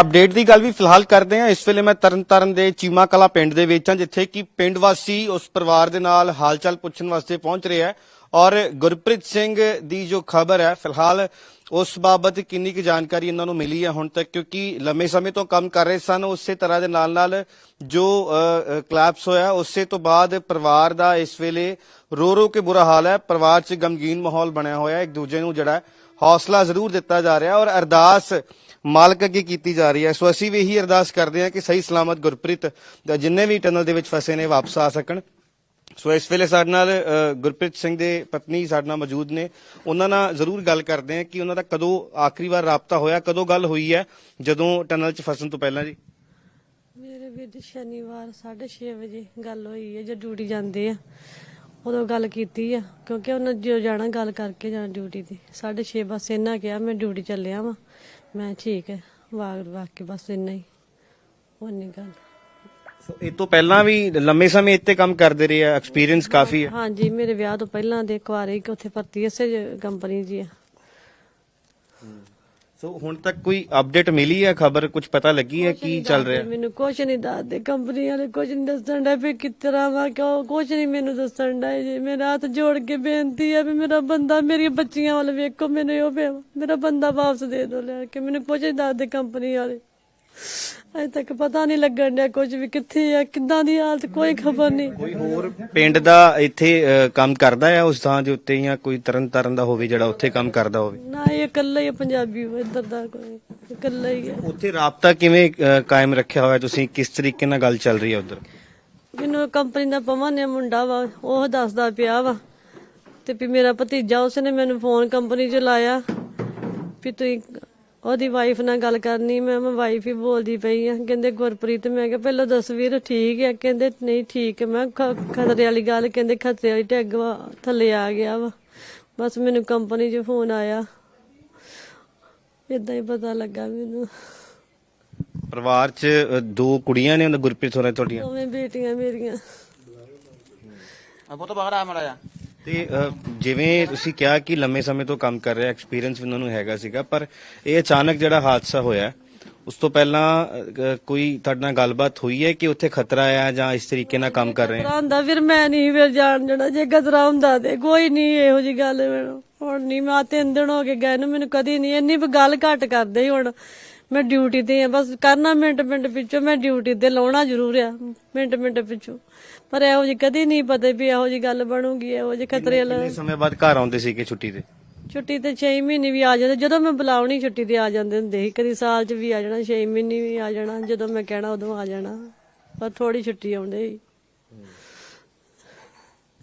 Update ਦੀ ਗੱਲ ਵੀ ਫਿਲਹਾਲ ਕਰਦੇ ਹਾਂ। ਇਸ ਵੇਲੇ ਮੈਂ ਤਰਨਤਾਰਨ ਦੇ ਚੀਮਾ ਕਲਾ ਪਿੰਡ ਦੇ ਵਿੱਚ ਹਾਂ, ਜਿੱਥੇ ਕਿ ਪਿੰਡ ਵਾਸੀ ਉਸ ਪਰਿਵਾਰ ਦੇ ਨਾਲ ਹਾਲਚਾਲ ਪੁੱਛਣ ਵਾਸਤੇ ਪਹੁੰਚ ਰਹੇ ਹੈ ਔਰ ਗੁਰਪ੍ਰੀਤ ਸਿੰਘ ਦੀ ਜੋ ਖਬਰ ਹੈ, ਫਿਲਹਾਲ ਉਸ ਬਾਬਤ ਕਿੰਨੀ ਕੁ ਜਾਣਕਾਰੀ ਇਹਨਾਂ ਨੂੰ ਮਿਲੀ ਹੈ ਹੁਣ ਤੱਕ, ਕਿਉਂਕਿ ਲੰਮੇ ਸਮੇਂ ਤੋਂ ਕੰਮ ਕਰ ਰਹੇ ਸਨ। ਉਸੇ ਤਰ੍ਹਾਂ ਦੇ ਨਾਲ ਨਾਲ ਜੋ ਕਲੈਪਸ ਹੋਇਆ, ਉਸੇ ਤੋਂ ਬਾਅਦ ਪਰਿਵਾਰ ਦਾ ਇਸ ਵੇਲੇ ਰੋ ਰੋ ਕੇ ਬੁਰਾ ਹਾਲ ਹੈ। ਪਰਿਵਾਰ 'ਚ ਗਮਗੀਨ ਮਾਹੌਲ ਬਣਿਆ ਹੋਇਆ ਇੱਕ ਦੂਜੇ ਨੂੰ ਜਿਹੜਾ ਹੌਸਲਾ ਜ਼ਰੂਰ ਦਿੱਤਾ ਜਾ ਰਿਹਾ ਔਰ ਅਰਦਾਸ ਮਾਲਕ ਅੱਗੇ ਕੀਤੀ ਜਾ ਰਹੀ ਹੈ। ਸੋ ਅਸੀਂ ਵੀ ਇਹੀ ਅਰਦਾਸ ਕਰਦੇ ਹਾਂ ਕਿ ਸਹੀ ਸਲਾਮਤ ਗੁਰਪ੍ਰੀਤ ਜਿੰਨੇ ਵੀ ਟਨਲ ਦੇ ਵਿੱਚ ਫਸੇ ਨੇ ਵਾਪਸ ਆ ਸਕਣ। ਸੋ ਇਸ ਵੇਲੇ ਸਾਡੇ ਨਾਲ ਗੁਰਪ੍ਰੀਤ ਸਿੰਘ ਦੇ ਪਤਨੀ ਸਾਡੇ ਨਾਲ ਮੌਜੂਦ ਨੇ। ਉਹਨਾਂ ਨਾਲ ਜ਼ਰੂਰ ਗੱਲ ਕਰਦੇ ਹਾਂ ਕਿ ਉਹਨਾਂ ਦਾ ਕਦੋਂ ਆਖਰੀ ਵਾਰ ਰਾਬਤਾ ਹੋਇਆ, ਕਦੋਂ ਗੱਲ ਹੋਈ ਹੈ, ਜਦੋਂ ਟਨਲ 'ਚ ਫਸਣ ਤੋਂ ਪਹਿਲਾਂ ਜੀ? ਮੇਰੇ ਵੀਰ ਜੀ, ਸ਼ਨੀਵਾਰ 6:30 ਵਜੇ ਗੱਲ ਹੋਈ ਹੈ ਜੇ ਡਿਊਟੀ ਜਾਂਦੇ ਆ। ਉਦੋਂ ਗੱਲ ਕੀਤੀ ਆ ਕਿਉਂਕਿ ਉਹਨਾਂ ਜੋ ਜਾਣਾ ਗੱਲ ਕਰਕੇ ਜਾਣਾ ਡਿਊਟੀ ਤੇ। 6:30 ਬਸ ਇਹਨਾਂ ਕਿਹਾ ਮੈਂ ਡਿਊਟੀ ਚੱਲਿਆ ਵਾਂ। ਮੈਂ ਠੀਕ ਹੈ ਵਾਗ ਵਾਗ ਕੇ ਬਸ ਇੰਨਾ ਹੀ। ਉਹ ਨਹੀਂ ਗੱਲ। ਸੋ ਇਹ ਤੋਂ ਪਹਿਲਾਂ ਵੀ ਲੰਮੇ ਸਮੇਂ ਇੱਥੇ ਕੰਮ ਕਰਦੇ ਰਹੇ ਆ ਐਕਸਪੀਰੀਅੰਸ ਕਾਫੀ ਹੈ ਹਾਂਜੀ ਮੇਰੇ ਵਿਆਹ ਤੋਂ ਪਹਿਲਾਂ ਦੇ ਕੁਆਰੇ ਕਿ ਉੱਥੇ ਭਰਤੀ ਇਸੇ ਕੰਪਨੀ ਜੀ ਆ। ਸੋ ਹੁਣ ਤੱਕ ਕੋਈ ਅਪਡੇਟ ਮਿਲੀ ਹੈ ਖਬਰ? ਕੁਝ ਪਤਾ ਲੱਗੀ ਹੈ ਕੀ ਚੱਲ ਰਿਹਾ? ਮੈਨੂੰ ਕੁਝ ਨਹੀਂ ਦੱਸਦੇ। ਕੰਪਨੀ ਵਾਲੇ ਕੁਝ ਨਹੀਂ ਦੱਸਣ ਦਾ ਵੀ ਤਰ੍ਹਾਂ ਵਾ ਕਿਉਂ? ਕੁਝ ਨਹੀਂ ਮੈਨੂੰ ਦੱਸਣ ਦਾ ਜੀ। ਮੇਰਾ ਹੱਥ ਜੋੜ ਕੇ ਬੇਨਤੀ ਹੈ ਵੀ ਮੇਰਾ ਬੰਦਾ ਮੇਰੀਆਂ ਬੱਚੀਆਂ ਵੱਲ ਵੇਖੋ ਮੈਨੂੰ ਉਹ ਮੇਰਾ ਬੰਦਾ ਵਾਪਸ ਦੇ ਦਿਓ ਲੈ ਕੇ। ਮੈਨੂੰ ਕੁਝ ਨਹੀਂ ਦੱਸਦੇ ਕੰਪਨੀ ਵਾਲੇ। ਅਜੇ ਤੱਕ ਪਤਾ ਨਹੀਂ ਲੱਗਣ ਡਿਆ ਕੁਝ ਵੀ ਕਿੱਥੇ ਆ ਕਿੱਦਾਂ ਦੀ ਹਾਲਤ ਕੋਈ ਖਬਰ ਨਹੀਂ। ਕੋਈ ਹੋਰ ਪਿੰਡ ਦਾ ਇੱਥੇ ਕੰਮ ਕਰਦਾ ਹੈ ਉਸ ਥਾਂ ਦੇ ਉੱਤੇ ਜਾਂ ਕੋਈ ਤਰਨ ਤਾਰਨ ਦਾ ਹੋਵੇ ਜਿਹੜਾ ਉੱਥੇ ਕੰਮ ਕਰਦਾ ਹੋਵੇ? ਨਾ ਇਹ ਇਕੱਲਾ ਹੀ ਆ ਪੰਜਾਬੀ ਉਹ ਇੱਧਰ ਦਾ ਕੋਈ ਇਕੱਲਾ ਹੀ ਹੈ ਉੱਥੇ ਰਾਬਤਾ ਕਿਵੇਂ ਕਾਇਮ ਰੱਖਿਆ ਹੋਇਆ ਤੁਸੀਂ? ਕਿਸ ਤਰੀਕੇ ਨਾਲ ਗੱਲ ਚੱਲ ਰਹੀ ਹੈ ਉਧਰ? ਮੈਨੂੰ ਕੰਪਨੀ ਦਾ ਪਵਨ ਨੇ ਮੁੰਡਾ ਵਾ ਉਹ ਦੱਸਦਾ ਪਿਆ ਵਾ। ਤੇ ਵੀ ਮੇਰਾ ਭਤੀਜਾ ਉਸਨੇ ਮੈਨੂੰ ਫੋਨ ਕੰਪਨੀ 'ਚ ਲਾਇਆ ਵੀ ਤੁਸੀਂ ਉਹਦੀ ਵਾਈਫ ਨਾਲ ਗੱਲ ਕਰਨੀ ਮੈਂ ਮੈਂ ਵਾਈਫ ਹੀ ਬੋਲਦੀ ਪਈ ਆ। ਕਹਿੰਦੇ ਗੁਰਪ੍ਰੀਤ ਮੈਂ ਕਿਹਾ ਪਹਿਲਾਂ ਦੱਸ ਵੀਰ ਠੀਕ ਹੈ ਕਹਿੰਦੇ ਨਹੀਂ ਠੀਕ ਮੈਂ ਕਿਹਾ, ਖ- ਖਤਰੇ ਵਾਲੀ ਗੱਲ ਕਹਿੰਦੇ ਖਤਰੇ ਵਾਲੀ ਟੈਗ ਵਾ ਥੱਲੇ ਆ ਗਿਆ ਵਾ। ਬਸ ਮੈਨੂੰ ਕੰਪਨੀ 'ਚ ਫੋਨ ਆਇਆ। ਇਦਾਂ ਹੀ ਪਤਾ ਲੱਗਾ ਮੈਨੂੰ। ਪਰਿਵਾਰ 'ਚ ਅ, ਦੋ ਕੁੜੀਆਂ ਨੇ ਉਹਨਾਂ ਗੁਰਪ੍ਰੀਤ ਹੋਰਾਂ ਤੁਹਾਡੀਆਂ? ਦੋਵੇਂ ਬੇਟੀਆਂ ਮੇਰੀਆਂ। ਅਬੋ ਤਾਂ ਬਾਹਰ ਆ ਮੜਾ ਜਾ ਤੇ ਜਿਵੇਂ ਤੁਸੀਂ ਕਿਹਾ ਕਿ ਲੰਮੇ ਸਮੇਂ ਤੋਂ ਕੰਮ ਕਰ ਰਿਹਾ ਐਕਸਪੀਰੀਅੰਸ ਉਹਨਾਂ ਨੂੰ ਹੈਗਾ ਸੀਗਾ, ਪਰ ਇਹ ਅਚਾਨਕ ਜਿਹੜਾ ਹਾਦਸਾ ਹੋਇਆ, ਉਸ ਤੋਂ ਪਹਿਲਾਂ ਕੋਈ ਤੁਹਾਡੇ ਨਾਲ ਗੱਲਬਾਤ ਹੋਈ ਹੈ ਕਿ ਉੱਥੇ ਖਤਰਾ ਆ ਜਾਂ ਇਸ ਤਰੀਕੇ ਨਾਲ ਕੰਮ ਕਰ ਰਹੇ? ਆ ਹੁੰਦਾ, ਫਿਰ ਮੈਂ ਨਹੀਂ ਫਿਰ ਜਾਣ ਦੇਣਾ, ਜੇ ਖਤਰਾ ਹੁੰਦਾ ਤੇ ਕੋਈ ਨਹੀਂ ਇਹੋ ਜੀ ਗੱਲ ਮੈਨੂੰ ਹੁਣ ਨਹੀਂ, ਮੈਂ ਤਿੰਨ ਦਿਨ ਹੋ ਕੇ ਗਏ ਨੂੰ, ਮੈਨੂੰ ਕਦੀ ਨਹੀਂ, ਇੰਨੀ ਵੀ ਗੱਲ ਘੱਟ ਕਰਦੇ ਸੀ ਹੁਣ। ਮੈਂ ਡਿਊਟੀ ਤੇ ਆ, ਬਸ ਕਰਨਾ ਮਿੰਟ ਮਿੰਟ ਪਿੱਛੋਂ, ਮੈਂ ਡਿਊਟੀ ਤੇ ਲਾਉਣਾ ਜ਼ਰੂਰ ਆ ਮਿੰਟ ਮਿੰਟ ਪਿੱਛੋਂ। ਪਰ ਇਹੋ ਜੀ ਕਦੀ ਨਹੀਂ ਪਤਾ ਵੀ ਇਹੋ ਜੀ ਗੱਲ ਬਣੂਗੀ ਇਹੋ ਜੀ ਖਤਰੇ ਵਾਲਾ ਕਿੰਨੇ ਸਮੇਂ ਬਾਅਦ ਘਰ ਆਉਂਦੇ ਸੀਗੇ ਛੁੱਟੀ ਤੇ? ਛੁੱਟੀ ਤੇ 6 ਮਹੀਨੇ ਵੀ ਆ ਜਾਂਦੇ। ਜਦੋਂ ਮੈਂ ਬੁਲਾਉਣੀ ਛੁੱਟੀ ਤੇ ਆ ਜਾਂਦੇ ਹੁੰਦੇ ਸੀ ਕਦੀ ਸਾਲ 'ਚ ਵੀ ਆ ਜਾਣਾ 6 ਮਹੀਨੇ ਵੀ ਆ ਜਾਣਾ ਜਦੋਂ ਮੈਂ ਕਹਿਣਾ ਉਦੋਂ ਆ ਜਾਣਾ। ਪਰ ਥੋੜੀ ਛੁੱਟੀ ਆਉਂਦੇ ਸੀ।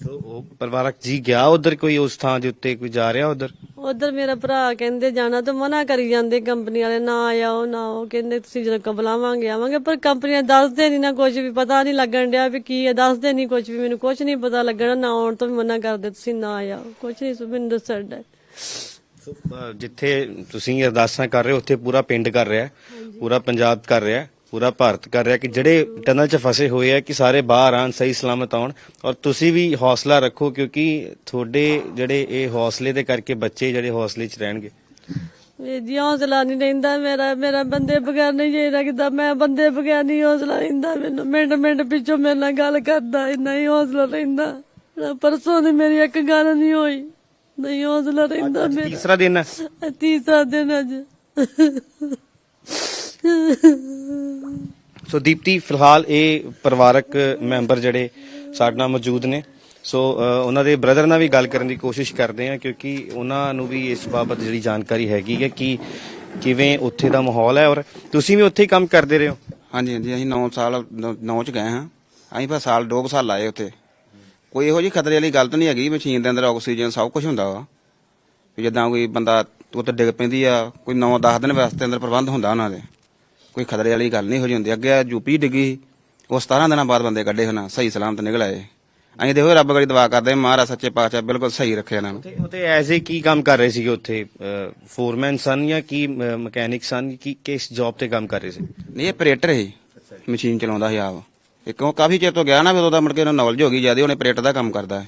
ਸੋ ਉਹ ਪਰਿਵਾਰਕ ਜੀ ਗਿਆ ਉਧਰ ਕੋਈ ਉਸ ਥਾਂ ਦੇ ਉੱਤੇ ਕੋਈ ਜਾ ਰਿਹਾ ਉਧਰ? ਉਧਰ ਮੇਰਾ ਭਰਾ ਕਹਿੰਦੇ ਜਾਣਾ ਤਾਂ ਮਨਾ ਕਰੀ ਜਾਂਦੇ ਕੰਪਨੀ ਵਾਲੇ ਨਾ ਆਇਓ ਨਾ ਉਹ ਕਹਿੰਦੇ ਤੁਸੀਂ ਜਦੋਂ ਕ ਬੁਲਾਵਾਂਗੇ ਆਵਾਂਗੇ। ਪਰ ਕੰਪਨੀਆਂ ਦੱਸਦੇ ਨਹੀਂ ਨਾ ਕੁਝ ਵੀ ਪਤਾ ਨਹੀਂ ਲੱਗਣ ਡਿਆ ਵੀ ਕੀ ਹੈ। ਦੱਸਦੇ ਨਹੀਂ ਕੁਝ ਵੀ ਮੈਨੂੰ ਕੁਝ ਨਹੀਂ ਪਤਾ ਲੱਗਣਾ। ਨਾ ਆਉਣ ਤੋਂ ਵੀ ਮਨਾ ਕਰਦੇ ਤੁਸੀਂ ਨਾ ਆਇਓ। ਕੁਝ ਨਹੀਂ ਸੁ- ਮੈਨੂੰ ਦੱਸਣ ਡਿਆ। ਸੋ, ਅ, ਜਿੱਥੇ ਤੁਸੀਂ ਅਰਦਾਸਾਂ ਕਰ ਰਹੇ ਹੋ ਉੱਥੇ ਪੂਰਾ ਪਿੰਡ ਕਰ ਰਿਹਾ ਪੂਰਾ ਪੰਜਾਬ ਕਰ ਰਿਹਾ ਪੂਰਾ ਭਾਰਤ ਕਰ ਰਿਹਾ ਕਿ ਜਿਹੜੇ ਟਨਲ 'ਚ ਫਸੇ ਹੋਏ ਆ ਕਿ ਸਾਰੇ ਬਾਹਰ ਆਣ ਸਹੀ ਸਲਾਮਤ ਆਉਣ। ਔਰ ਤੁਸੀਂ ਵੀ ਹੌਸਲਾ ਰੱਖੋ ਕਿਉਂਕਿ ਤੁਹਾਡੇ ਜਿਹੜੇ ਇਹ ਹੌਸਲੇ ਦੇ ਕਰਕੇ ਬੱਚੇ ਜਿਹੜੇ ਹੌਸਲੇ 'ਚ ਰਹਿਣਗੇ। ਵੀ ਜੀ ਹੌਸਲਾ ਨਹੀਂ ਰਹਿੰਦਾ ਮੇਰਾ ਮੇਰਾ ਬੰਦੇ ਬਗੈਰ ਨਹੀਂ ਜੇ ਲੱਗਦਾ ਮੈਂ ਬੰਦੇ ਬਗੈਰ ਨਹੀਂ ਹੌਸਲਾ ਰਹਿੰਦਾ ਮੈਨੂੰ ਮਿੰਟ ਮਿੰਟ ਪਿੱਛੋਂ ਮੇਰੇ ਨਾਲ ਗੱਲ ਕਰਦਾ ਇੰਨਾ ਹੀ ਹੌਸਲਾ ਰਹਿੰਦਾ ਪਰਸੋਂ ਦੀ ਮੇਰੀ ਇੱਕ ਗੱਲ ਨਹੀਂ ਹੋਈ ਨਹੀਂ ਹੌਸਲਾ ਰਹਿੰਦਾ ਮੇਰਾ। ਤੀਸਰਾ ਦਿਨ ਹੈ। ਤੀਸਰਾ ਦਿਨ ਅੱਜ। ਸੋ ਦੀਪਤੀ ਫਿਲਹਾਲ ਇਹ ਪਰਿਵਾਰਕ ਮੈਂਬਰ ਜਿਹੜੇ ਸਾਡੇ ਨਾਲ ਮੌਜੂਦ ਨੇ ਸੋ ਉਹਨਾਂ ਦੇ ਬ੍ਰਦਰ ਨਾਲ ਵੀ ਗੱਲ ਕਰਨ ਦੀ ਕੋਸ਼ਿਸ਼ ਕਰਦੇ ਆ ਕਿਉਂਕਿ ਉਹਨਾਂ ਨੂੰ ਵੀ ਇਸ ਬਾਬਤ ਜਿਹੜੀ ਜਾਣਕਾਰੀ ਹੈਗੀ ਹੈ ਕਿ ਕਿਵੇਂ ਉੱਥੇ ਦਾ ਮਾਹੌਲ ਹੈ ਔਰ ਤੁਸੀਂ ਵੀ ਉੱਥੇ ਹੀ ਕੰਮ ਕਰਦੇ ਰਹੇ ਹੋ ਹਾਂਜੀ ਹਾਂਜੀ ਅਸੀਂ 9 ਸਾਲ 9 ਚ ਗਏ ਹਾਂ ਅਸੀਂ ਬਸ ਸਾਲ 2 ਸਾਲ ਲਾਏ ਉੱਥੇ ਕੋਈ ਇਹੋ ਜਿਹੀ ਖਤਰੇ ਵਾਲੀ ਗੱਲ ਤਾਂ ਨਹੀਂ ਹੈਗੀ ਮਸ਼ੀਨ ਦੇ ਅੰਦਰ ਆਕਸੀਜਨ ਸਭ ਕੁਝ ਹੁੰਦਾ ਵਾ। ਵੀ ਜਿੱਦਾਂ ਕੋਈ ਬੰਦਾ ਉੱਤੇ ਡਿੱਗ ਪੈਂਦੀ ਆ ਕੋਈ 9-10 ਦਿਨ ਵਾਸਤੇ ਅੰਦਰ ਪ੍ਰਬੰਧ ਹੁੰਦਾ ਉਹਨਾਂ ਦੇ ਕੋਈ ਖਤਰੇ ਵਾਲੀ ਗੱਲ ਨਹੀਂ ਹੋ ਜਿਹੀ ਹੁੰਦੀ ਅੱਗੇ ਯੂਪੀ ਡਿੱਗੀ ਉਹ 17 ਦਿਨਾਂ ਬਾਅਦ ਬੰਦੇ ਕੱਢੇ ਹੋਣਾ ਸਹੀ ਸਲਾਮਤ ਨਿਕਲ ਆਏ। ਅਸੀਂ ਦੇਖੋ ਰੱਬ ਗੜੀ ਦੁਆ ਕਰਦੇ ਮਹਾਰਾਜ ਸੱਚੇ ਪਾਤਸ਼ਾਹ ਬਿਲਕੁਲ ਸਹੀ ਰੱਖੇ ਇਹਨਾਂ ਨੂੰ। ਐਜ਼ ਏ ਕੀ ਕੰਮ ਕਰ ਰਹੇ ਸੀਗੇ ਉੱਥੇ? ਫੋਰਮੈਨ ਸਨ ਜਾਂ ਕੀ ਮਕੈਨਿਕ ਸਨ? ਕੀ ਕਿਸ ਜੌਬ ਤੇ ਕੰਮ ਕਰ ਰਹੇ ਸੀ? ਨਹੀਂ ਇਹ ਆਪਰੇਟਰ ਸੀ। ਮਸ਼ੀਨ ਚਲਾਉਂਦਾ ਸੀ ਆਪ। ਇੱਕ ਉਹ ਕਾਫੀ ਚਿਰ ਤੋਂ ਗਿਆ ਨਾ ਵੀ ਉਦੋਂ ਦਾ ਮੁੜ ਕੇ ਉਹਨੂੰ ਨੌਲੇਜ ਹੋ ਗਈ ਜ਼ਿਆਦਾ ਉਹਨੇ ਆਪਰੇਟਰ ਦਾ ਕੰਮ ਕਰਦਾ ਹੈ।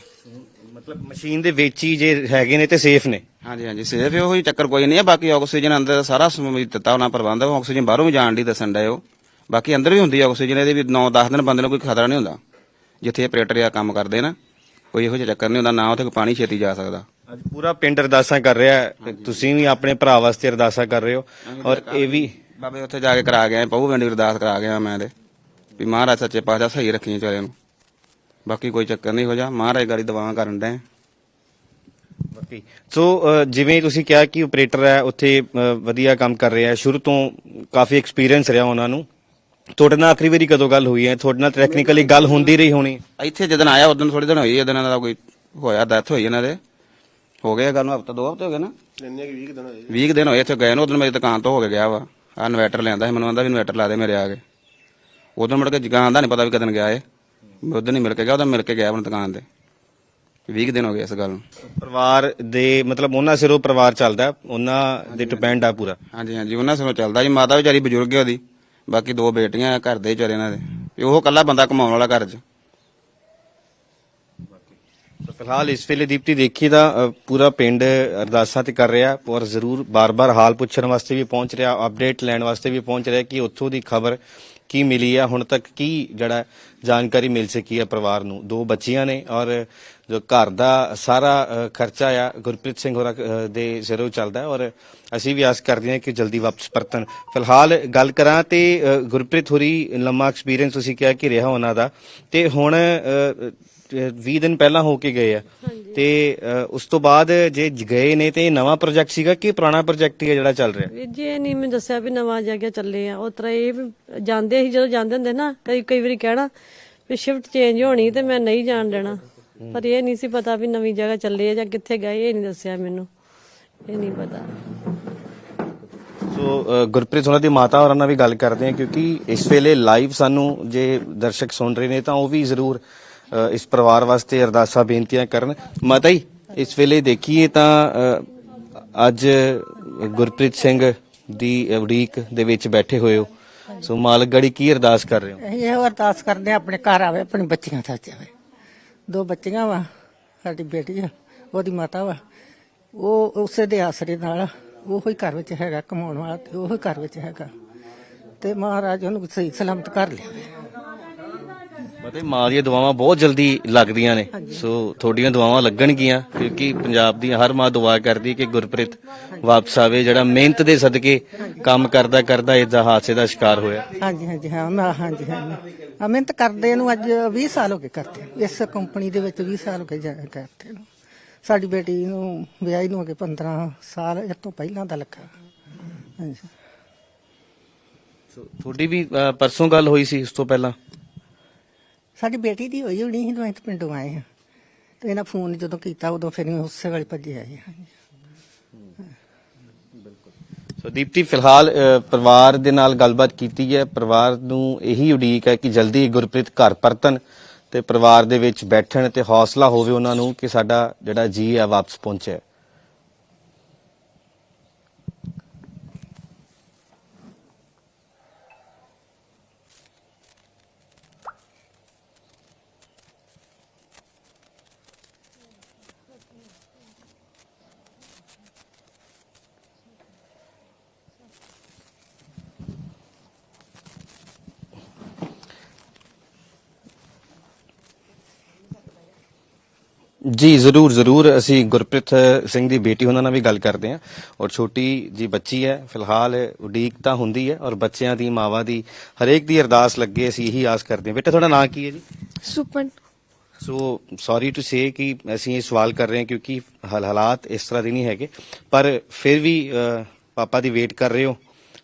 ਮਤਲਬ ਮਸ਼ੀਨ ਦੇ ਵਿੱਚ ਹੀ ਜੇ ਹੈਗੇ ਨੇ ਤੇ ਸੇਫ ਨੇ। ਹਾਂਜੀ ਹਾਂਜੀ ਸੇਫ ਹੈ ਉਹੀ ਚੱਕਰ ਕੋਈ ਨਹੀਂ ਹੈ। ਬਾਕੀ ਆਕਸੀਜਨ ਅੰਦਰ ਦਾ ਸਾਰਾ ਸਮ- ਦਿੱਤਾ ਉਹਨਾਂ ਪ੍ਰਬੰਧ ਹੈ। ਆਕਸੀਜਨ ਬਾਹਰੋਂ ਵੀ ਜਾਣ ਦੀ ਦੱਸਣ ਡਏ ਉਹ ਬਾਕੀ ਅੰਦਰ ਵੀ ਹੁੰਦੀ ਹੈ ਆਕਸੀਜਨ ਇਹਦੇ ਵੀ 9-10 ਦਿਨ ਬੰਦੇ ਨੂੰ ਕੋਈ ਖਤਰਾ ਨਹੀਂ ਹੁੰਦਾ। ਜਿੱਥੇ ਆਪਰੇਟਰ ਆ ਕੰਮ ਕਰਦੇ ਨਾ ਕੋਈ ਇਹੋ ਜਿਹਾ ਚੱਕਰ ਨਹੀਂ ਹੁੰਦਾ ਨਾ ਉੱਥੇ ਕੋਈ ਪਾਣੀ ਛੇਤੀ ਜਾ ਸਕਦਾ। ਅੱਜ ਪੂਰਾ ਪਿੰਡ ਅਰਦਾਸਾਂ ਕਰ ਰਿਹਾ ਹੈ। ਤੇ ਤੁਸੀਂ ਵੀ ਆਪਣੇ ਭਰਾ ਵਾਸਤੇ ਅਰਦਾਸਾਂ ਕਰ ਰਹੇ ਹੋ। ਔਰ ਇਹ ਵੀ ਬਾਬੇ ਉੱਥੇ ਜਾ ਕੇ ਕਰਾ ਗਿਆ ਪਹੂ ਪਿੰਡ ਦੀ ਅਰਦਾਸ ਕਰਾ ਗਿਆ ਮੈਂ ਤੇ। ਵੀ ਮਹਾਰਾਜ ਸੱਚੇ ਪਾਤਸ਼ਾਹ ਸਹੀ ਰੱਖੀ ਵਿਚਾਰੇ ਨੂੰ। ਬਾਕੀ ਕੋਈ ਚੱਕਰ ਨਹੀਂ ਹੋ ਜਾ। ਮਹਾਰਾਜ ਗਾੜੀ ਦਵਾਵਾਂ ਕਰਨ ਦੇ ਬਾਕੀ ਸੋ ਅ, ਜਿਵੇਂ ਤੁਸੀਂ ਕਿਹਾ ਕਿ ਆਪਰੇਟਰ ਹੈ ਉੱਥੇ ਅ, ਵਧੀਆ ਕੰਮ ਕਰ ਰਿਹਾ ਹੈ। ਸ਼ੁਰੂ ਤੋਂ ਕਾਫੀ ਐਕਸਪੀਰੀਅੰਸ ਰਿਹਾ ਉਹਨਾਂ ਨੂੰ। ਤੁਹਾਡੇ ਨਾਲ ਆਖਰੀ ਵਾਰੀ ਕਦੋਂ ਗੱਲ ਹੋਈ ਹੈ? ਤੁਹਾਡੇ ਨਾਲ ਟੈਕਨੀਕਲੀ ਗੱਲ ਹੁੰਦੀ ਰਹੀ ਹੋਣੀ। ਇੱਥੇ ਜਦੋਂ ਆਇਆ ਉਦੋਂ ਥੋੜੀ ਦਿਨ ਹੋਈ ਜਦੋਂ ਇਹਨਾਂ ਦਾ ਕੋਈ ਹੋਇਆ ਡੈਥ ਹੋਈ ਇਹਨਾਂ ਦੇ। ਹੋ ਗਿਆ ਗੱਲ ਨੂੰ ਹਫਤਾ ਦੋ ਹਫ਼ਤੇ ਹੋ ਗਏ ਨਾ? ਇੰਨੇ 20 ਦਿਨ ਹੋਏ 20 ਦਿਨ ਹੋਏ ਇੱਥੇ ਗਏ ਨੂੰ ਉਦੋਂ ਮੇਰੀ ਦੁਕਾਨ ਤੋਂ ਹੋ ਕੇ ਗਿਆ ਵਾ। ਆ ਇਨਵਰਟਰ ਲਿਆਂਦਾ ਸੀ ਮੈਨੂੰ ਆਂਦਾ ਵੀ ਇਨਵਰਟਰ ਲਾ ਦੇ ਮੇਰੇ ਆ ਕੇ। ਉਦੋਂ ਮੁੜ ਕੇ ਦੁਕਾਨ ਦਾ ਨਹੀਂ ਪਤਾ ਵੀ ਕਦੋਂ ਗਿਆ ਉਦੋਂ ਨਹੀਂ ਮਿਲ ਕੇ ਗਿਆ ਉਦੋਂ ਮਿਲ ਕੇ ਗਿਆ ਆਪਣੀ ਦੁਕਾਨ ਤੇ। 20 ਦਿਨ ਹੋ ਗਏ ਇਸ ਗੱਲ ਨੂੰ। ਪਰਿਵਾਰ ਦੇ ਮਤਲਬ ਉਹਨਾਂ ਸਿਰੋਂ ਪਰਿਵਾਰ ਚੱਲਦਾ ਉਹਨਾਂ ਦੇ ਡਿਪੈਂਡ ਆ ਪੂਰਾ। ਹਾਂਜੀ ਹਾਂਜੀ ਉਹਨਾਂ ਸਿਰੋਂ ਚੱਲਦਾ ਜੀ ਮਾਤਾ ਵਿਚਾਰੀ ਬਜ਼ੁਰਗ ਹੈ ਉਹਦੀ। ਬਾਕੀ ਦੋ ਬੇਟੀਆਂ ਘਰ ਦੇ ਵਿਚਾਰੇ ਇਹਨਾਂ ਦੇ। ਵੀ ਉਹ ਕੱਲਾ ਬੰਦਾ ਕਮਾਉਣ ਵਾਲਾ ਘਰ 'ਚ। ਫਿਲਹਾਲ ਇਸ ਵੇਲੇ ਦੀਪਤੀ ਦੇਖੀ ਤਾਂ ਪੂਰਾ ਪਿੰਡ ਅਰਦਾਸਾਂ ਤੇ ਕਰ ਰਿਹਾ, ਔਰ ਜ਼ਰੂਰ ਬਾਰ-ਬਾਰ ਹਾਲ ਪੁੱਛਣ ਵਾਸਤੇ ਵੀ ਪਹੁੰਚ ਰਿਹਾ ਅਪਡੇਟ ਲੈਣ ਵਾਸਤੇ ਵੀ ਪਹੁੰਚ ਰਿਹਾ ਕਿ ਉੱਥੋਂ ਦੀ ਖਬਰ ਕੀ ਮਿਲੀ ਹੈ ਹੁਣ ਤੱਕ ਕੀ ਜਿਹੜਾ ਜਾਣਕਾਰੀ ਮਿਲ ਸਕੀ ਹੈ ਪਰਿਵਾਰ ਨੂੰ। ਦੋ ਬੱਚੀਆਂ ਨੇ, ਔਰ ਜੋ ਘਰ ਦਾ ਸਾਰਾ ਖਰਚਾ ਆ, ਗੁਰਪ੍ਰੀਤ ਸਿੰਘ ਹੋਰਾਂ ਦੇ ਸਿਰੋਂ ਚੱਲਦਾ ਔਰ ਅਸੀਂ ਵੀ ਆਸ ਕਰਦੇ ਹਾਂ ਕਿ ਜਲਦੀ ਵਾਪਸ ਪਰਤਣ। ਫਿਲਹਾਲ ਗੱਲ ਕਰਾਂ ਤੇ ਗੁਰਪ੍ਰੀਤ ਹੋਰੀ, ਲੰਮਾ ਐਕਸਪੀਰੀਅੰਸ ਤੁਸੀਂ ਕਿਹਾ ਕਿ ਰਿਹਾ ਉਹਨਾਂ ਦਾ, ਤੇ ਹੁਣ 20 ਦਿਨ ਪਹਿਲਾਂ ਹੋ ਕੇ ਗਏ ਆ। ਤੇ ਅ, ਉਸ ਤੋਂ ਬਾਅਦ ਜੇ ਜ- ਗਏ ਨੇ ਤੇ ਇਹ ਨਵਾਂ ਪ੍ਰੋਜੈਕਟ ਸੀਗਾ ਕਿ ਪੁਰਾਣਾ ਪ੍ਰੋਜੈਕਟ ਹੀ ਹੈ ਜਿਹੜਾ ਚੱਲ ਰਿਹਾ? ਵੀਰ ਜੀ ਇਹ ਨਹੀਂ ਮੈਂ ਦੱਸਿਆ ਵੀ ਨਵਾਂ ਜਗ੍ਹਾ ਚੱਲੇ ਆ। ਉਸ ਤਰ੍ਹਾਂ ਇਹ ਵੀ ਜਾਂਦੇ ਸੀ ਜਦੋਂ ਜਾਂਦੇ ਹੁੰਦੇ ਨਾ ਕਈ ਕਈ ਵਾਰੀ ਕਹਿਣਾ ਵੀ ਸ਼ਿਫਟ ਚੇਂਜ ਹੋਣੀ ਤੇ ਮੈਂ ਨਹੀਂ ਜਾਣ ਦੇਣਾ। ਪਰ ਇਹ ਨਹੀਂ ਸੀ ਪਤਾ ਵੀ ਨਵੀਂ ਜਗ੍ਹਾ ਚੱਲੇ ਆ ਜਾਂ ਕਿੱਥੇ ਗਏ ਇਹ ਨਹੀਂ ਦੱਸਿਆ ਮੈਨੂੰ। ਇਹ ਨਹੀਂ ਪਤਾ। ਸੋ ਅ, ਗੁਰਪ੍ਰੀਤ ਹੋਰਾਂ ਦੀ ਮਾਤਾ ਹੋਰਾਂ ਨਾਲ ਵੀ ਗੱਲ ਕਰਦੇ ਹਾਂ ਕਿਉਂਕਿ ਇਸ ਵੇਲੇ ਲਾਈਵ ਸਾਨੂੰ ਜੇ ਦਰਸ਼ਕ ਸੁਣ ਰਹੇ ਨੇ ਤਾਂ ਉਹ ਵੀ ਜ਼ਰੂਰ ਇਸ ਪਰਿਵਾਰ ਵਾਸਤੇ ਅਰਦਾਸਾਂ, ਬੇਨਤੀਆਂ ਕਰਨ। ਮਾਤਾ ਜੀ, ਇਸ ਵੇਲੇ ਦੇਖੀਏ ਤਾਂ ਅੱਜ ਗੁਰਪ੍ਰੀਤ ਸਿੰਘ ਦੀ ਉਡੀਕ ਦੇ ਵਿੱਚ ਬੈਠੇ ਹੋਏ ਹੋ। ਸੋ ਮਾਲਕ ਕੀ ਅਰਦਾਸ ਕਰ ਰਹੇ ਹੋ? ਇਹ ਅਰਦਾਸ ਕਰਦੇ ਹਾਂ, ਆਪਣੇ ਘਰ ਆਵੇ, ਆਪਣੀ ਬੱਚੀਆਂ ਤੱਕ ਆਵੇ। ਦੋ ਬੱਚੀਆਂ ਵਾ, ਸਾਡੀ ਬੇਟੀ ਆ, ਉਹਦੀ ਮਾਤਾ ਵਾ। ਉਹ ਉਸੇ ਦੇ ਆਸਰੇ ਨਾਲ, ਉਹੋ ਹੀ ਘਰ ਵਿੱਚ ਹੈਗਾ, ਕਮਾਉਣ ਵਾਲਾ ਤੇ ਉਹੋ ਹੀ ਘਰ ਵਿੱਚ ਹੈਗਾ। ਤੇ ਮਹਾਰਾਜ ਉਹਨੂੰ ਸਹੀ ਸਲਾਮਤ ਕਰ ਲਿਆਵੇ। ਮਤੇ ਮਾਂ ਦੀਆਂ ਦੁਆਵਾਂ ਬਹੁਤ ਜਲਦੀ ਲੱਗਦੀਆਂ ਨੇ। ਸੋ ਤੁਹਾਡੀਆਂ ਦੁਆਵਾਂ ਲੱਗਣਗੀਆਂ ਕਿਉਂਕਿ ਪੰਜਾਬ ਦੀ ਹਰ ਮਾਂ ਦੁਆ ਕਰਦੀ ਕਿ ਗੁਰਪ੍ਰੀਤ ਵਾਪਸ ਆਵੇ ਜਿਹੜਾ ਮਿਹਨਤ ਦੇ ਸਦਕੇ ਕੰਮ ਕਰਦਾ ਕਰਦਾ ਇਦਾਂ ਹਾਦਸੇ ਦਾ ਸ਼ਿਕਾਰ ਹੋਇਆ। ਹਾਂਜੀ ਹਾਂਜੀ ਹਾਂ ਮੈਂ ਹਾਂਜੀ ਹਾਂ ਆ ਮਿਹਨਤ ਕਰਦੇ ਨੂੰ ਅੱਜ 20 ਸਾਲ ਹੋ ਗਏ ਕਰਦੇ। ਇਸ ਕੰਪਨੀ ਦੇ ਵਿੱਚ 20 ਸਾਲ ਹੋ ਗਏ ਜਾ- ਕਰਦੇ ਨੂੰ। ਸਾਡੀ ਬੇਟੀ ਨੂੰ ਵਿਆਹੀ ਨੂੰ ਹੋ ਗਏ 15 ਸਾਲ ਇਹ ਤੋਂ ਪਹਿਲਾਂ ਦਾ ਲੱਗਾ। ਹਾਂਜੀ। ਸੋ ਤੁਹਾਡੀ ਵੀ ਅ, ਪਰਸੋਂ ਗੱਲ ਹੋਈ ਸੀ ਉਸ ਤੋਂ ਪਹਿਲਾਂ? ਸਾਡੀ ਬੇਟੀ ਦੀ ਹੋਈ ਹੋਣੀ ਸੀ, ਜਦੋਂ ਅਸੀਂ ਪਿੰਡੋਂ ਆਏ ਹਾਂ। ਤੇ ਇਹਨਾਂ ਫੋਨ ਜਦੋਂ ਕੀਤਾ, ਉਦੋਂ ਫਿਰ ਅਸੀਂ ਉਸੇ ਵੇਲੇ ਭੱਜੇ ਆਏ ਹਾਂ। ਸੋ ਦੀਪਤੀ, ਫਿਲਹਾਲ ਪਰਿਵਾਰ ਦੇ ਨਾਲ ਗੱਲਬਾਤ ਕੀਤੀ ਹੈ। ਪਰਿਵਾਰ ਨੂੰ ਇਹੀ ਉਡੀਕ ਹੈ ਕਿ ਜਲਦੀ ਗੁਰਪ੍ਰੀਤ ਘਰ ਪਰਤਣ ਤੇ ਪਰਿਵਾਰ ਦੇ ਵਿੱਚ ਬੈਠਣ ਤੇ ਹੌਸਲਾ ਹੋਵੇ ਉਹਨਾਂ ਨੂੰ ਕਿ ਸਾਡਾ ਜਿਹੜਾ ਜੀ ਹੈ ਵਾਪਸ ਪਹੁੰਚਿਆ। ਜੀ ਜ਼ਰੂਰ ਜ਼ਰੂਰ। ਅਸੀਂ ਗੁਰਪ੍ਰੀਤ ਸਿੰਘ ਦੀ ਬੇਟੀ ਉਹਨਾਂ ਨਾਲ ਵੀ ਗੱਲ ਕਰਦੇ ਹਾਂ। ਔਰ ਛੋਟੀ ਜੀ ਬੱਚੀ ਹੈ ਫਿਲਹਾਲ ਉਡੀਕ ਤਾਂ ਹੁੰਦੀ ਹੈ ਔਰ ਬੱਚਿਆਂ ਦੀ ਮਾਵਾਂ ਦੀ ਹਰੇਕ ਦੀ ਅਰਦਾਸ ਲੱਗੇ ਅਸੀਂ ਇਹੀ ਆਸ ਕਰਦੇ ਹਾਂ। ਬੇਟਾ ਤੁਹਾਡਾ ਨਾਂ ਕੀ ਹੈ ਜੀ? ਸੁਪਨ। ਸੋ ਸੌਰੀ ਟੂ ਸੇ ਕਿ ਅਸੀਂ ਇਹ ਸਵਾਲ ਕਰ ਰਹੇ ਹਾਂ ਕਿਉਂਕਿ ਹਾਲ ਹਾਲਾਤ ਇਸ ਤਰ੍ਹਾਂ ਦੇ ਨਹੀਂ ਹੈਗੇ। ਪਰ ਫਿਰ ਵੀ ਪਾਪਾ ਦੀ ਵੇਟ ਕਰ ਰਹੇ ਹੋ।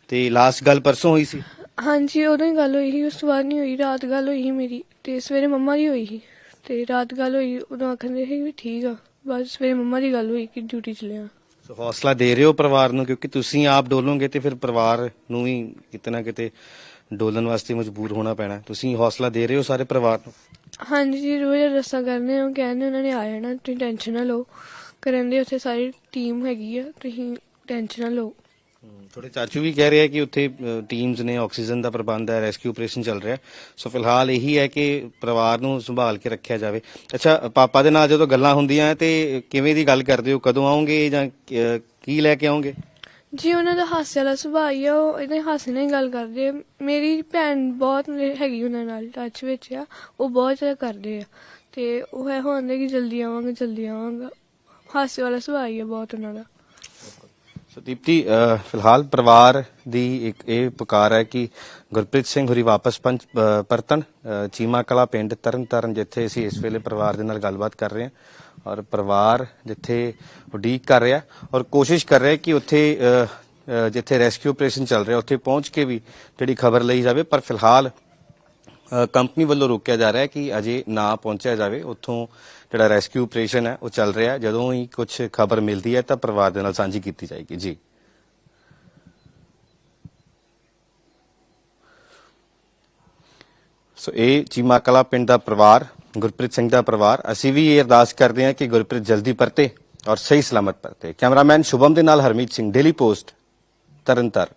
ਤੇ ਲਾਸਟ ਗੱਲ ਪਰਸੋਂ ਹੋਈ ਸੀ? ਹਾਂਜੀ ਉਦੋਂ ਹੀ ਗੱਲ ਹੋਈ ਸੀ ਉਸ ਤੋਂ ਬਾਅਦ ਨਹੀਂ ਹੋਈ ਰਾਤ ਗੱਲ ਹੋਈ ਸੀ ਮੇਰੀ। ਤੇ ਸਵੇਰੇ ਮੰਮਾ ਦੀ ਹੋਈ ਸੀ। ਤੇ ਰਾਤ ਗੱਲ ਹੋਈ ਉਦੋਂ ਆਖਦੇ ਸੀ ਵੀ ਠੀਕ ਆ। ਬਸ ਸਵੇਰੇ ਮੰਮਾ ਦੀ ਗੱਲ ਹੋਈ ਕਿ ਡਿਊਟੀ ਚਲਿਆ ਸੋ ਹੌਸਲਾ ਦੇ ਰਹੇ ਹੋ ਪਰਿਵਾਰ ਨੂੰ ਕਿਉਂਕਿ ਤੁਸੀਂ ਆਪ ਡੋਲੋਗੇ ਤੇ ਫਿਰ ਪਰਿਵਾਰ ਨੂੰ ਵੀ ਕਿਤੇ ਨਾ ਕਿਤੇ ਡੋਲਣ ਵਾਸਤੇ ਮਜਬੂਰ ਹੋਣਾ ਪੈਣਾ। ਤੁਸੀਂ ਹੌਸਲਾ ਦੇ ਰਹੇ ਹੋ ਸਾਰੇ ਪਰਿਵਾਰ ਨੂੰ? ਹਾਂਜੀ ਜੀ ਰੋਜ਼ ਰਸਾ ਕਰਨੇ ਉਹ ਕਹਿੰਦੇ ਉਹਨਾਂ ਨੇ ਆ ਜਾਣਾ ਤੁਸੀਂ ਟੈਨਸ਼ਨ ਨਾ ਲਓ। ਕਰਨ ਦੇ ਉੱਥੇ ਸਾਰੀ ਟੀਮ ਹੈਗੀ ਆ ਤੁਸੀਂ ਟੈਨਸ਼ਨ ਨਾ ਲਓ। ਥੋੜੇ ਚਾਚੂ ਵੀ ਕਹਿ ਰਹੇ ਕਿ ਉੱਥੇ ਟੀਮਸ ਨੇ ਆਕਸੀਜਨ ਦਾ ਪ੍ਰਬੰਧ ਹੈ ਰੈਸਕਿਊ ਆਪਰੇਸ਼ਨ ਚੱਲ ਰਿਹਾ। ਸੋ ਫਿਲਹਾਲ ਇਹੀ ਹੈ ਕਿ ਪਰਿਵਾਰ ਨੂੰ ਸੰਭਾਲ ਕੇ ਰੱਖਿਆ ਜਾਵੇ। ਅੱਛਾ, ਪਾਪਾ ਦੇ ਨਾਲ ਜਦੋਂ ਗੱਲਾਂ ਹੁੰਦੀਆਂ ਤੇ ਕਿਵੇਂ ਦੀ ਗੱਲ ਕਰਦੇ ਹੋ? ਕਦੋਂ ਆਉਂਗੇ ਜਾਂ ਕੀ ਲੈ ਕੇ ਆਉਂਗੇ? ਜੀ, ਉਹਨਾਂ ਦਾ ਹਾਸੇ ਵਾਲਾ ਸੁਭਾਅ ਹੀ ਆ, ਉਹ ਇਹਦੇ ਹਾਸੇ ਨਾਲ ਹੀ ਗੱਲ ਕਰਦੇ ਆ। ਮੇਰੀ ਭੈਣ ਬਹੁਤ ਹੈਗੀ ਉਹਨਾਂ ਨਾਲ ਟੱਚ ਵਿੱਚ ਆ, ਉਹ ਬਹੁਤ ਜ਼ਿਆਦਾ ਕਰਦੇ ਆ। ਤੇ ਉਹ ਹੈ ਹੁੰਦੇ ਕਿ ਜਲਦੀ ਆਵਾਂਗੇ, ਜਲਦੀ ਆਵਾਂਗਾ। ਹਾਸੇ ਵਾਲਾ ਸੁਭਾਅ ਹੀ ਆ ਬਹੁਤ ਉਹਨਾਂ ਦਾ। ਸੋ ਦੀਪਤੀ ਫਿਲਹਾਲ ਪਰਿਵਾਰ ਦੀ ਇੱਕ ਇਹ ਪੁਕਾਰ ਹੈ ਕਿ ਗੁਰਪ੍ਰੀਤ ਸਿੰਘ ਹੋਰੀ ਵਾਪਸ ਪੰਜ ਅਹ, ਪਰਤਣ ਚੀਮਾ ਕਲਾ ਪਿੰਡ ਤਰਨਤਾਰਨ ਜਿੱਥੇ ਅਸੀਂ ਇਸ ਵੇਲੇ ਪਰਿਵਾਰ ਦੇ ਨਾਲ ਗੱਲਬਾਤ ਕਰ ਰਹੇ ਹਾਂ ਔਰ ਪਰਿਵਾਰ ਜਿੱਥੇ ਉਡੀਕ ਕਰ ਰਿਹਾ ਔਰ ਕੋਸ਼ਿਸ਼ ਕਰ ਰਿਹਾ ਕਿ ਉੱਥੇ ਜਿੱਥੇ ਰੈਸਕਿਊ ਆਪਰੇਸ਼ਨ ਚੱਲ ਰਿਹਾ ਉੱਥੇ ਪਹੁੰਚ ਕੇ ਵੀ ਜਿਹੜੀ ਖਬਰ ਲਈ ਜਾਵੇ ਪਰ ਫਿਲਹਾਲ ਕੰਪਨੀ ਵੱਲੋਂ ਰੋਕਿਆ ਜਾ ਰਿਹਾ ਹੈ ਕਿ ਅਜੇ ਨਾ ਪਹੁੰਚਿਆ ਜਾਵੇ ਉੱਥੋਂ ਜਿਹੜਾ ਰੈਸਕਿਊ ਆਪਰੇਸ਼ਨ ਹੈ, ਉਹ ਚੱਲ ਰਿਹਾ ਜਦੋਂ ਹੀ ਕੁਝ ਖਬਰ ਮਿਲਦੀ ਹੈ, ਤਾਂ ਪਰਿਵਾਰ ਦੇ ਨਾਲ ਸਾਂਝੀ ਕੀਤੀ ਜਾਏਗੀ। ਜੀ। ਸੋ ਇਹ ਚੀਮਾ ਕਲਾ ਪਿੰਡ ਦਾ ਪਰਿਵਾਰ, ਗੁਰਪ੍ਰੀਤ ਸਿੰਘ ਦਾ ਪਰਿਵਾਰ। ਅਸੀਂ ਵੀ ਇਹ ਅਰਦਾਸ ਕਰਦੇ ਹਾਂ ਕਿ ਗੁਰਪ੍ਰੀਤ ਜਲਦੀ ਪਰਤੇ ਔਰ ਸਹੀ ਸਲਾਮਤ ਪਰਤੇ। ਕੈਮਰਾਮੈਨ ਸ਼ੁਭਮ ਦੇ ਨਾਲ ਹਰਮੀਤ ਸਿੰਘ ਡੇਲੀ ਪੋਸਟ ਤਰਨਤਾਰਨ।